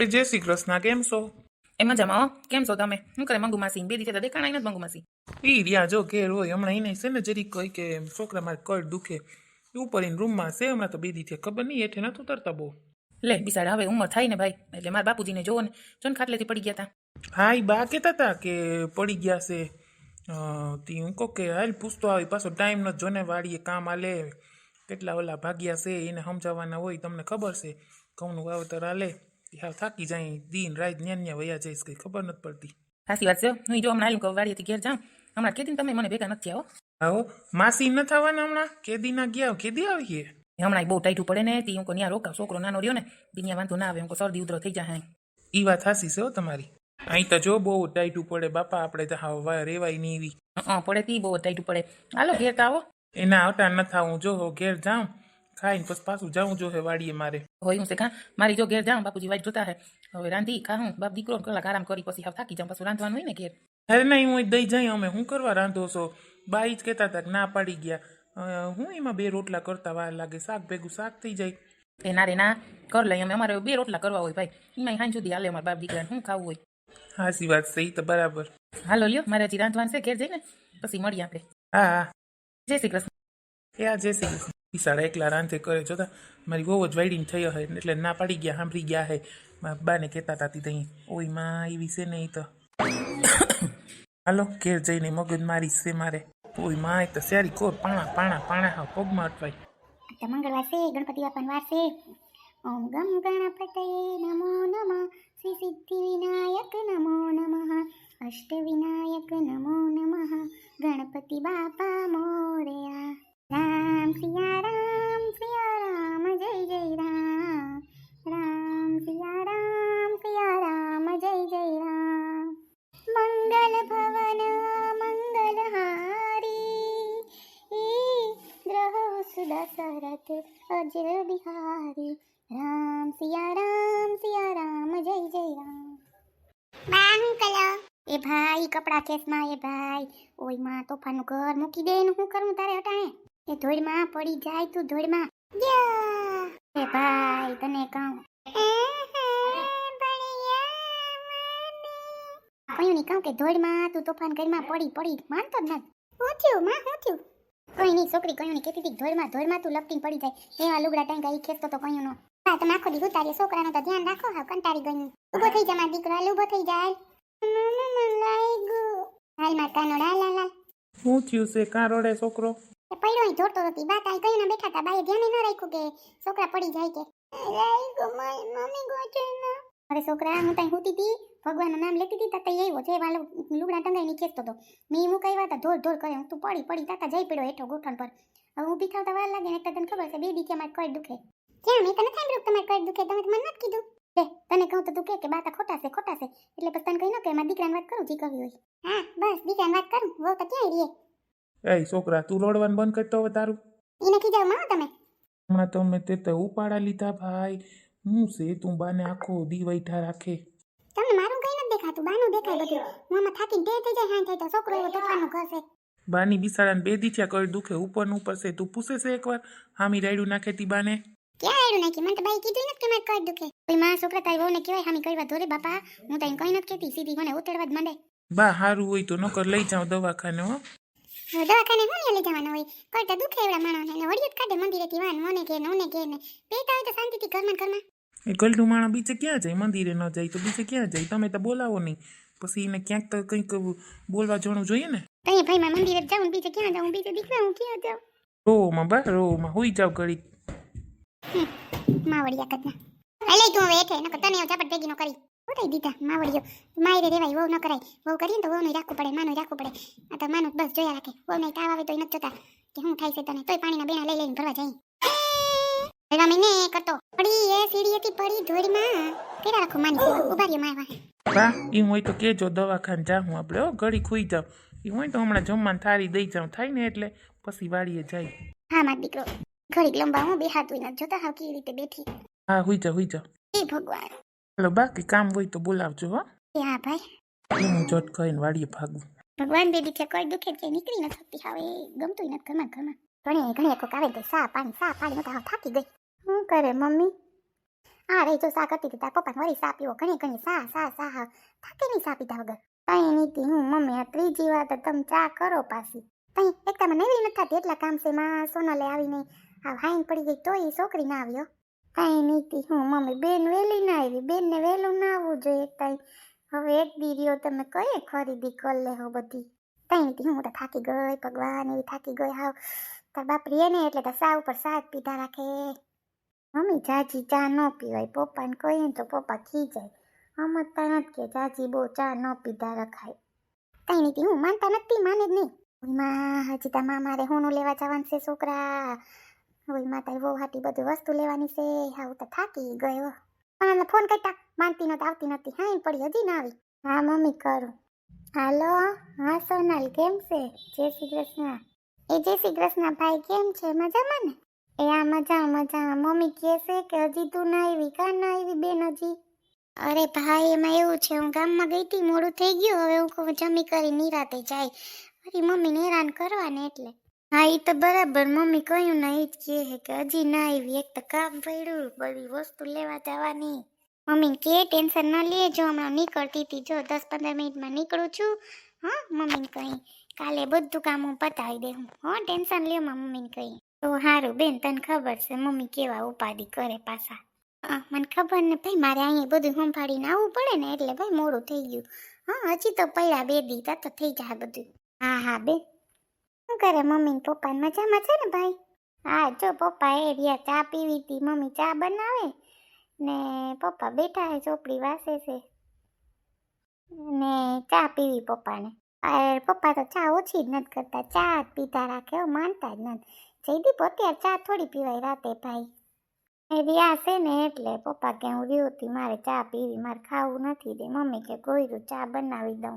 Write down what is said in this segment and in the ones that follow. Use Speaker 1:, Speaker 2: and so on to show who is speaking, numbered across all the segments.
Speaker 1: ભાઈ જય શ્રી કૃષ્ણ કેમ છો?
Speaker 2: એ મજામાં હો. કેમ છો તમે? શું કરે મંગુ માસી. બે તો દેખાણા નથી મંગુ માસી.
Speaker 1: ઈ રહ્યા જો ઘેર હોય. હમણાં એને છે ને જરીક કહી કે છોકરા મારે કળ દુખે. ઉપર એને રૂમમાં છે. હમણાં તો બે દી ખબર નહીં એઠે નથી ઉતરતા બહુ.
Speaker 2: લે બિસાડા હવે ઉંમર થાય ને ભાઈ. એટલે મારા બાપુજીને જોવો ને. જો ને ખાટલેથી પડી ગયા હતા
Speaker 1: હા એ બા કહેતા હતા કે પડી ગયા છે. તી હું કહું કે હાલ પૂછતો આવી પાછો ટાઈમ નથી જોને વાળીએ કામ આલે. કેટલા ઓલા ભાગ્યા છે એને સમજાવવાના હોય તમને ખબર છે. ઘઉંનું વાવતર આલે. હાવ થાકી જાય. દિન રાત ન્યા ન્યા વયા જઈશ કઈ ખબર નથી પડતી.
Speaker 2: સાચી વાત છે હો. હું જો હમણાં કહું વાડીએથી ઘેર જાઉં. હમણાં કેદી તમે મને ભેગા નથી હો.
Speaker 1: આવો માસી ન થવાના હમણાં? કેદી ના ગયા કેદી આવીએ
Speaker 2: હમણાં બહુ ટાઈટું પડે ને તી હું કોઈ ત્યાં રોકાવ છોકરો નાનો રહ્યો ને દુનિયા વાંધો ના આવે. હું શરદી ઉધરો થઈ જાય
Speaker 1: ઈ વાત હાસી છે હો તમારી. અહીં તો જો બહુ ટાઈટું પડે બાપા આપણે તો હાવ વા- રેવાય નહીં એવી.
Speaker 2: હા પડે તી બહુ ટાઈટું પડે. હાલો ઘેર તો આવો.
Speaker 1: એના આવતા ન થાવું. જો ઘેર જાઉં ખાઈને પછી પાછું જાઉં જો હે વાડીએ મારે.
Speaker 2: હોય હું છે કાં મારી જો ઘેર જાઉં બાપુજી વાઈટ જોતા હે. હવે રાંધી ખાઉં બાપ દીકરો કલાક આરામ કરી પછી હવે થાકી જાઉં પાછું રાંધવાનું હોય ને ઘેર.
Speaker 1: અરે નહીં હું દઈ જઈ અમે શું કરવા રાંધો છો? બાઈ જ કહેતા હતા ના પાડી ગયા. હું એમાં બે રોટલા કરતા વાર લાગે શાક ભેગું શાક થઈ જાય.
Speaker 2: એ ના રે ના કર લઈએ અમે અમારે બે રોટલા કરવા હોય ભાઈ. એમાં હાઈ સુધી હાલે અમારા બાપ દીકરાને શું ખાવું હોય?
Speaker 1: હાસી વાત સહી તો બરાબર.
Speaker 2: હાલો લ્યો મારે હજી રાંધવાનું છે ઘેર જઈને. પછી મળીએ આપણે.
Speaker 1: હા હા.
Speaker 2: જય શ્રી કૃષ્ણ.
Speaker 1: એ આ જે શ્રી કૃષ્ણ એકલા રાંધે કરે, જોતા મારી બહુ જ વાઇડિંગ થઈ હે, એટલે ના પાડી ગયા, સાંભળી ગયા હે. મારા બાને કહેતા હતા તી તઈ, ઓયમાં એવી છે ને ઈ તો. હાલો, ઘેર જઈને મગજ મારી છે મારે. ઓયમાં તો સારી કોર પાણા પાણા પાણા હા પગમાં અટવાય.
Speaker 3: તો મંગળવાર છે, ગણપતિ બાપાનો વાર છે. ઓમ ગમ ગણપતયે નમો નમઃ, શ્રી સિદ્ધિ વિનાયક નમો નમઃ અષ્ટ વિનાયક નમો નમઃ, ગણપતિ બાપા મોરયા. રામ સિયા રામ સિયા રામ જય જય રામ રામ સિયા રામ સિયા રામ જય જય રામ મંગલ ભવન મંગલ હારી ગ્રહ સુદશરથ અજર બિહારી રામ સિયા રામ સિયા રામ જય જય રામ બા હું કલો એ ભાઈ કપડા કેસમાં એ ભાઈ ઓયમાં તોફાનું ઘર મૂકી દે ને હું કરું તારે હટાણે એ ધોળમાં પડી જાય તું ધોળમાં. યા! એ ભાઈ તને કહું. કયું નહીં કહું કે ધોળમાં તું તોફાન ઘરમાં પડી પડી માનતો જ નથી. હું થયું માં હું થયું? કોઈ નહીં છોકરી કયું નહીં કહેતી હતી ધોળમાં ધોળમાં તું લપટીને પડી જાય. એવા લુગડા ટાંગા ઈ ખેંચતો તો કયું નો. હા તમે આખો દી ઉતારીએ છોકરાનો તો ધ્યાન રાખો હા કંટાળી ગયું ઊભો થઈ જા મારા દીકરો હાલ ઊભો થઈ જાય હાલ. માર કાનો લાલ લાલ
Speaker 1: હું થયું છે કાં રોડે છોકરો?
Speaker 3: એ પડ્યો અહીં જોડતો હતી બા તાઈ કયું ના બેઠા હતા બાએ ધ્યાન ન રાખ્યું કે છોકરા પડી જાય કે? મમ્મી ગોચે અરે છોકરા હું તાઈ હુતી હતી ભગવાનનું નામ લેતી હતી તાતા આવ્યો જે વાલો લુગડા ટંગાઈને ખેંચતો હતો મેં મુકાવ્યા હતા ધોળ ધોળ કરે. હું તું પડી પડી તાતા જઈ પડ્યો હેઠો ગોઠણ પર. હવે હું થાવતા વાર લાગે ને તને ખબર છે બે કે મારે કઈ દુખે. ક્યાં મેં તને સાંભળ્યું તમારે કઈ દુખે. તમે મને નથી કીધું. લે તને કહું તો તું કે કે બાતા ખોટા છે ખોટા છે. એટલે પછી તને કહી ન કે મારા દીકરાની વાત કરું જે કહ્યું હોય. હા બસ દીકરાની વાત કરું. વહુ તો ક્યાંય રીએ
Speaker 1: એ છોકરા તું રોડવાનું બંધ કરતો હવે તારું.
Speaker 3: એ નથી જાવમાં તમે?
Speaker 1: હમણાં તો મેં તે તો ઉપાડા લીધા ભાઈ. હું છે તું બાને આખો દી વૈઠા રાખે.
Speaker 3: તમને મારું કઈ નથી દેખાતું બાનું દેખાય બધું. હું આમાં થાકીને તે થઈ જાય હાં થાય તો છોકરો એવો તોફાનનું કરશે
Speaker 1: બાની બિસાડાને બે દીઠ્યા કઈ દુખે ઉપર ને ઉપર છે. તું પૂછે છે એકવાર હામી રાયડું નાખે તી બાને?
Speaker 3: ક્યાં રાયડું નાખી? મને તો બાઈ કીધું નથી કે મારે કઈ દુખે. કોઈ માં છોકરા તારી વહુને કહેવાય હામી કરવા ધોરે બાપા. હું તાઈ કઈ નથી કહેતી સીધી મને ઉતરવા જ માંડે.
Speaker 1: બા હારું હોય તો નોકર લઈ જાઉં દવાખાને હો.
Speaker 3: દવાખાને હું લઈ જવાનો હોય? કોઈ દુખે એવડા માણસ ને વળિયત કાઢે મંદિરેથી વાન મને કે ને કે ને. પેતા હોય તો શાંતિથી ઘરમાં ઘરમાં.
Speaker 1: એ ગલડું માણા બીજે ક્યાં જાય? મંદિરે ન જાય તો બીજે ક્યાં જાય? તમે તો બોલાવો નહીં. પછી એને ક્યાંક તો કંઈક બોલવા જણું જોઈએ ને.
Speaker 3: તઈ ભાઈ માં મંદિરે જાઉં બીજે ક્યાં જાઉં? બીજે દીકરા હું ક્યાં જાઉં?
Speaker 1: રોમાં બા રોમાં. હોઈ જાવ ઘડી
Speaker 3: માવડિયા કદના. અલે તું હવે હેઠે નકર તને ઝાપટ ભેગી નો કરી. ઉતાઈ દીધા માવડિયો માયરે રેવાય વહુ ન કરાય. વહુ કરીને તો વહુનું રાખવું પડે માનું રાખવું પડે. આ તો માનું બસ જોયા રાખે. વહુ નહીં તાવ આવે તો નથી જોતા. કે શું થાય છે તને? તોય પાણીના બેણા લઈ લઈને ભરવા જાય. રમે ને કરતો. પડી એ સીડીએથી પડી ધોળમાં. કેડા રાખો માની સેવા. ઊભા રહ્યો મારવા
Speaker 1: બા ઈ હોય તો કેજો દવાખાને જાઉં આપણે. હો ઘડી ખુઈ જાઉં. ઈ હોય તો હમણાં જમવાનું થાળી દઈ જાઉં. થાય ને એટલે પછી વાડીએ જાય.
Speaker 3: હા માર દીકરો. ઘડીક લંબા હું બે હાથ જોતા હાવ કેવી રીતે બેઠી.
Speaker 1: હા હુઈ જા હુઈ જા
Speaker 3: એ ભગવાન.
Speaker 1: ચાલો બાકી કામ હોય તો બોલાવજો હો.
Speaker 3: એ હા ભાઈ.
Speaker 1: હું જોટ કહીને વાડીએ ભાગું.
Speaker 3: ભગવાન બેદી છે કોઈ દુખે કે નીકળી ન શકતી. હવે ગમતું નથી ઘરમાં ઘરમાં. ઘણી ઘણી કોક આવે તો સા પાણી સા પાણી તો થાકી ગઈ. શું કરે મમ્મી?
Speaker 2: આ રે જો સા કરતી હતી તાર પપ્પાને વળી સા પીવો. ઘણી ઘણી સા સા સા હા. થાકે નહીં સા પીધા વગર. કઈ નીતિ હું મમ્મી આ ત્રીજી વાર તો તમે ચા કરો પાછી. તઈ એકતામાં નવી નથી થતી એટલા કામ છે માં સોનલે આવી આવીને આ હાઈન પડી ગઈ તોય છોકરી ના આવ્યો કઈ નહીં હું મમ્મી બેન વહેલી ના આવી. બેનને વહેલું ના આવવું જોઈએ તઈ. હવે એક દીરીઓ તમે કઈ ખરીદી કરી લેહો બધી. કઈ નહીં હું તો થાકી ગઈ, ભગવાન એવી થાકી ગઈ હાવ. તાર બાપ રે ને એટલે તો સા ઉપર સાત પીધા રાખે. મમ્મી જાજી ચા ન પીવાય. પપ્પાને કહીએ તો પપ્પા ખી જાય. તા નથી કે જાજી બહુ ચા ન પીધા રખાય. કઈ નથી હું માનતા નથી, માને જ નહીં. હજી તા મારે હોનું લેવા જવાનું છે છોકરા. હવે માતા વહુ હાટી બધી વસ્તુ લેવાની છે હાવ તો થાકી ગયો. પણ ફોન કરતા માનતી નહોતી, આવતી નહોતી હા પડી, હજી ના આવી. હા, મમ્મી, કરું. હાલો, હા, સોનલ, કેમ છે? જય શ્રી કૃષ્ણ. એ જય શ્રી કૃષ્ણ ભાઈ, કેમ છે? મજામાં ને? એ આ મજા મજા. મમ્મી કહે છે કે હજી તું ના આવી, કા ના આવી, બેન, હજી? અરે ભાઈ, એમાં એવું છે, હું ગામમાં ગઈ હતી મોડું થઈ ગયું, હવે હું જમી કરી નિરાતે જાય. મારી મમ્મીને હેરાન કરવા ને એટલે. હા એ તો બરાબર. મમ્મી કહ્યું ને એ જ કહે છે કે હજી ના આવી, એક તો કામ પડ્યું, બધી વસ્તુ લેવા જવાની. મમ્મી કે, ટેન્શન ન લેજો હમણાં નીકળતી હતી, જો દસ પંદર મિનિટમાં નીકળું છું. હા, મમ્મીને કહી, કાલે બધું કામ હું પતાવી દે હું. ટેન્શન લ્યો માં, મમ્મીને કહી. તો સારું બેન, તને ખબર છે, મમ્મી કેવા ઉપાધિ કરે પાછા. મને ખબર ને ભાઈ, મારે અહીંયા બધું સંભાળીને આવવું પડે ને, એટલે ભાઈ મોડું થઈ ગયું. હા, હજી તો પડ્યા બે દી તો થઈ જાય બધું. હા હા, બેન. શું કરે મમ્મી ને પપ્પા મજામાં છે ને ભાઈ? હા, જો પપ્પા એ રહ્યા ચા પીવી હતી મમ્મી ચા બનાવે ને પપ્પા બેઠા હે ચોપડી વાસે છે. ને ચા પીવી પપ્પાને અરે પપ્પા તો ચા ઓછી જ નથી કરતા. ચા જ પીતા રાખે એવું માનતા જ નથી. જયદીપ, અત્યારે ચા થોડી પીવાય રાતે ભાઈ. એ રહ્યા છે ને એટલે પપ્પા કે હું હતી મારે ચા પીવી, મારે ખાવું નથી દે મમ્મી કે ગોયરું ચા બનાવી દઉં.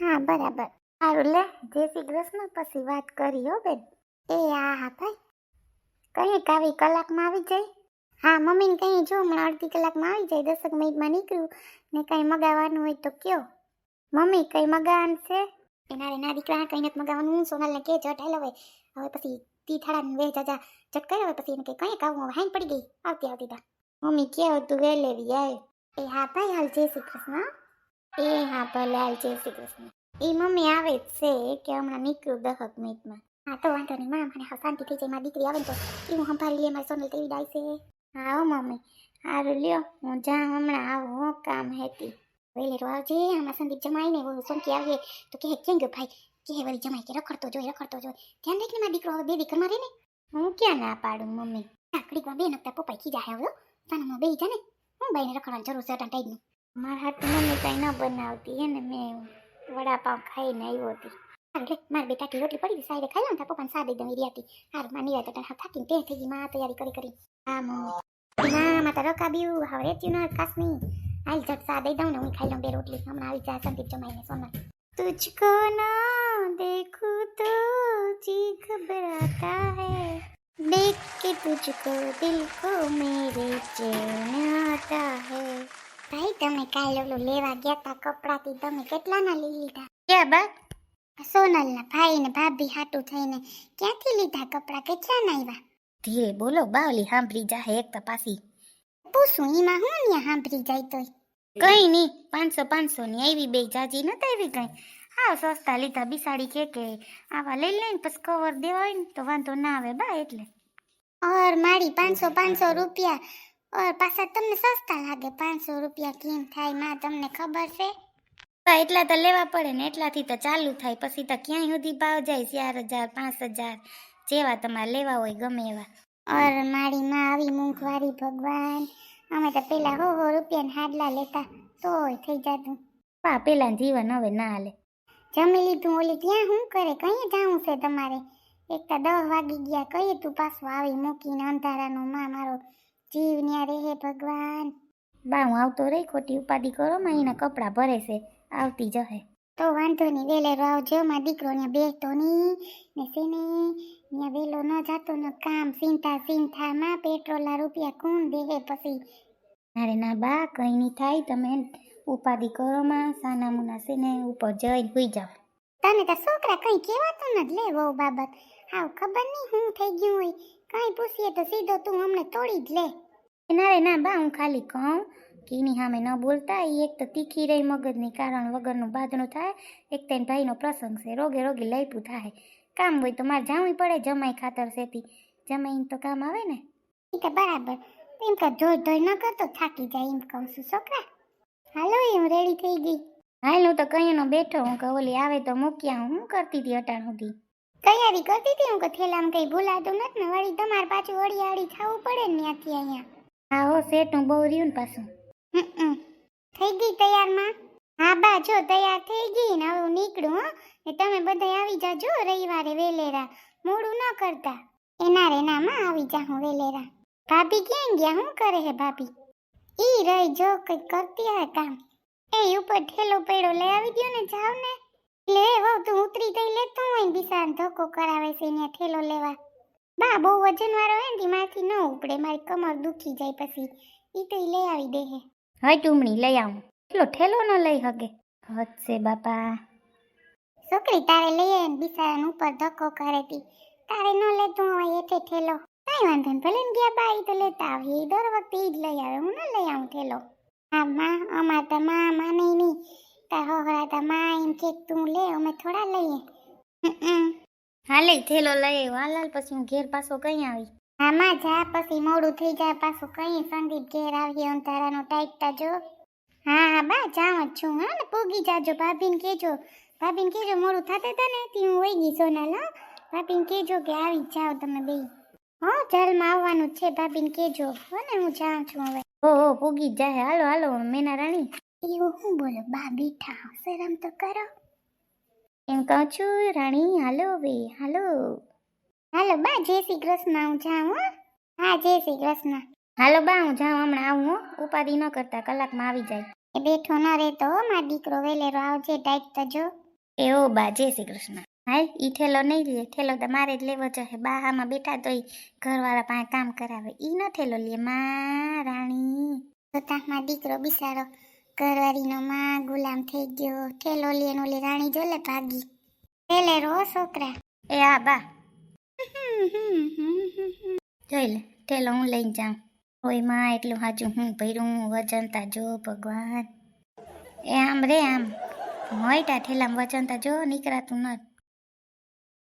Speaker 2: હા, બરાબર. સારું લે જય શ્રી કૃષ્ણ પછી વાત કરી હો બેન, એ હા હા ભાઈ કઈ આવી કલાકમાં આવી જાય? હા, મમ્મીને કંઈ જો, હમણાં અડધી કલાકમાં આવી જાય, દસક મિનિટમાં નીકળ્યું ને કંઈ મગાવવાનું હોય તો કયો. મમ્મી, કંઈ મગાવવાનું છે? એના એના દીકરાને કંઈ નથી મગાવવાનું, હું સોનલને કે જટ હાલ હવે હવે પછી તી થાળાને વે જટ કરે હવે પછી એને કે કંઈ કાવું હવે હાઈન પડી ગઈ, આવતી આવતી તા. મમ્મી કે તું વેલેવી, આય? એ હા ભાઈ હાલ, જય શ્રી કૃષ્ણ. એ હા ભલે હાલ, જય શ્રી કૃષ્ણ. એ મમ્મી આવે જ છે કે હમણાં નીકળ્યું દહક મિનિટમાં. હા, તો વાંધો નહીં, માં, મને શાંતિ થઈ જાય, મારી દીકરી આવે ને તો એ હું સંભાળી લે, મારી સોનલ કેવી ડાય છે. હા, હો, મમ્મી. સારું લ્યો, હું જા હમણાં, આવું, હું, કામ હતી. વેલેરો આવજે, હમણાં સંદીપ જમાઈને સોમકી આવીએ, તો કે કેમ ગયો ભાઈ? કે વળી જમાઈ કે રખડતો જોઈ રખડતો જોઈ. ધ્યાન રાખીને મારા દીકરો, હવે બે દીકરમાં રહે ને હું ક્યાં ના પાડું, મમ્મી? આકડીકમાં બે નકતા પપ્પા ખીજા આવ્યો સાનામાં બે જાને. હું બાઈને રખડવાની જરૂર છે, અટાણ મારા હાથ મમ્મી કાંઈ ન બનાવતી એને મેં વડાપાવ ખાઈને આવ્યો હતી. એટલે મારા બેટા કે રોટલી પડી સાઈડે ખાઈ લઉં પપ્પાને સા દઈ દઉં હતી હારમાં નહીં તો હા થાકીને તે થઈ ગઈ, માં તૈયારી કરી કરી. હા, મમ્મી. ના, માં તો રકાબ્યું, હવે રેત્યું ના કાસમી હાલ ઝટ સા દઈ દઉં ને હું ખાઈ લઉં બે રોટલી. હમણાં આવી જાય સંદીપ જમાઈને સોના તુજકો ના દેખું તો જી ઘબરાતા હે. દેખ કે તુજકો દિલ કો મેરે ચેન આતા હે. ભાઈ તમે કાલ ઓલું લેવા ગયા તા કપડાથી તમે કેટલાના લઈ લીધા? ક્યાં બા સોનલના ભાઈ ને ભાભી હાટું થઈને ક્યાંથી લીધા કપડા? કેટલાના આવ્યા
Speaker 4: ધીરે બોલો બાવલી સાંભળી જાહે એક તપાસી
Speaker 2: પૂછું. એમાં હું અહીંયા સાંભળી જાય તોય?
Speaker 4: કઈ નહીં પાંચસો પાંચસો ની આવી બે જાજી નતા આવી કઈ. હા સસ્તા લીધા બિસાડી કે કે આવા લઈ લઈને પછી કવર દેવા હોય ને તો વાંધો ના આવે બા એટલે.
Speaker 2: ઓર મારી પાંચસો પાંચસો રૂપિયા ઓર પાછા તમને સસ્તા લાગે પાંચસો રૂપિયા કેમ થાયમાં તમને ખબર છે?
Speaker 4: એટલા તો લેવા પડે ને એટલાથી તો ચાલુ થાય પછી તો ક્યાંય સુધી ભાવ જાય ચાર હજાર પાંચ હજાર જેવા તમારે લેવા હોય ગમે એવા.
Speaker 2: ઓર મારી માં આવી મોંઘવારી ભગવાન. અમે તો પેલા હો હો રૂપિયા હાડલા લેતા તોય થઈ જતું.
Speaker 4: પા પેલા જીવન હવે ના હાલે.
Speaker 2: જમી લીધું ઓલી ત્યાં શું કરે કઈ જાવું છે તમારે? એક તો દસ વાગી ગયા કઈ તું પાછું આવી મૂકીને અંધારાનો માં મારો જીવ ન્યા રહે ભગવાન.
Speaker 4: બા હું આવતો રહી ખોટી ઉપાધિ કરો માં એના કપડાં ભરે છે આવતી જહે.
Speaker 2: તો વાંધો નહીં વેલેરો આવજો. માં દીકરો ત્યાં બેસતો નહીં. ને છે ને ત્યાં વેલો ન જાતો ને કામ ચિંતા ચિંતામાં પેટ્રોલના રૂપિયા કોણ દેહે પછી?
Speaker 4: અરે ના બા કંઈ નહીં થાય તમે ઉપાધિ કરો માં. સાના મુના છે ને ઉપર જઈને સુઈ જાઓ.
Speaker 2: તને તો છોકરા કઈ કહેવાતું જ લે બહુ બાબત. હાવ ખબર નહીં હું થઈ ગયું હોય. કંઈ પૂછીએ તો સીધો તું અમને તોડી જ લે.
Speaker 5: ના રે ના બા હું ખાલી કહું કે એની સામે ન બોલતા એ એક તો તીખી રહી મગજની કારણ વગરનું બાદનું થાય એક તો ભાઈનો પ્રસંગ છે રોગે રોગે લઈપું થાય. કામ હોય તો મારે જાવું પડે જમાઈ ખાતર સેતી. જમાઈને તો કામ આવે ને?
Speaker 2: એ તો બરાબર. એમ તો ધોઈ ધોઈ ન કરતો થાકી જાય એમ કહું છું છોકરા. હાલો એમ રેડી થઈ ગઈ.
Speaker 5: હાલ હું તો કહીનો બેઠો હું કે ઓલી આવે તો મૂક્યા હું કરતી હતી અટાણ સુધી?
Speaker 2: તૈયારી કરતી હતી? હું કે થેલામાં કંઈ ભૂલાતું નથી ને વળી તમારે પાછું વળી આડી થવું પડે ને ત્યાંથી અહીંયા.
Speaker 5: હા હો શેઠનું બહુ રહ્યું ને પાછું.
Speaker 2: હમ થઈ ગઈ તૈયારમાં? હા, બા, જો તૈયાર થઈ ગઈ ને હવે હું નીકળું, હો. ને તમે બધા આવી જાજો રવિવારે વેલેરા. મોડું ન કરતા. એના રે ના માં આવી જા હું વેલેરા. ભાભી ક્યાં ગયા? શું કરે હે ભાભી? ઈ રહી જો કઈ કરતી હે કામ. એ ઉપર ઠેલો પડ્યો, લઈ આવી દ્યો ને જાવ ને લે વહુ તું ઉતરી તઈ લેતો હોય બિસાન ધક્કો કરાવે છે ને ઠેલો લેવા. બા બહુ વજન વાળો હે ને મારથી ન ઉપડે. મારી કમર દુખી જાય પછી. ઈ તો લઈ આવી દે હે.
Speaker 5: હા ટુમણી લઈ આવું. એટલો ઠેલો ન લઈ હગે. હદશે બાપા.
Speaker 2: છોકરી તારે લઈ આવે બિચારાને ઉપર ધક્કો કરે તી. તારે ન લેતું હોય એટલે ઠેલો. કાંઈ વાંધો નહીં ભલે ને ગયા બા એ તો લેતા આવીએ ઈ દર વખતે ઈ જ લઈ આવે. હું ન લઈ આવું ઠેલો. હા માં અમાર તો માં માને નહીં. તાર હોહરા તા માં એમ કે તું લે અમે થોડા લઈએ. હમ.
Speaker 5: હાલે થેલો લઈ આવ્યો. હાલ પછી હું ઘેર પાછો કઈ આવી?
Speaker 2: હા માં જા પછી મોડું થઈ જાય પાછું કઈ. સંદીપ ઘેર આવીએ હું તારાનો ટાઈટ તાજો હા હા બા જાઉં જ છું હા ને પૂગી જાજો ભાભીને કહેજો. ભાભીને કહેજો મોડું થતું હતા ને તી હું વહી ગઈ સોનલ હા. ભાભીને કહેજો કે આવી જાઓ તમે બે. હા જલમાં આવવાનું છે ભાભીને કહેજો. હો ને હું જાઉં છું હવે.
Speaker 5: હો પૂગી જાય હાલો હાલો મેના રાણી.
Speaker 2: એવું હું બોલો? બા બેઠા શરમ તો કરો.
Speaker 5: કહું છું રાણી? હાલો વે હાલો.
Speaker 2: હાલો બા જય શ્રી કૃષ્ણ હું જાઉં હો. હા જય શ્રી કૃષ્ણ.
Speaker 5: હાલો બા હું જાઉં હમણાં આવું હો. ઉપાધિ ન કરતા કલાકમાં આવી જાય.
Speaker 2: એ બેઠો ન રહેતો હો મારો દીકરો વેલેરો આવજે ટાઈટ તો જો
Speaker 5: એ ઓ બા જય શ્રી કૃષ્ણ. હાલ ઈ ઠેલો નહીં લે ઠેલો તો મારે જ લેવો છે. બા આમાં બેઠા તોય ઘરવાળા પાસે કામ કરાવે. ઈ ન થેલો લે માં રાણી.
Speaker 2: પોતામાં દીકરો બિસારો ઘરવાળીનો માં ગુલામ થઈ ગયો. ઠેલો લે નો લે રાણી જોલે ભાગી. પેલે રો છોકરા
Speaker 5: એ આ બા જોઈ લે ઠેલો હું લઈને જાઉં ઓયમાં એટલું હાજું હું ભર્યું વજનતા જો ભગવાન એ આમ રે આમ મોયટા ઠેલામાં વજનતા જો નીકળાતું ન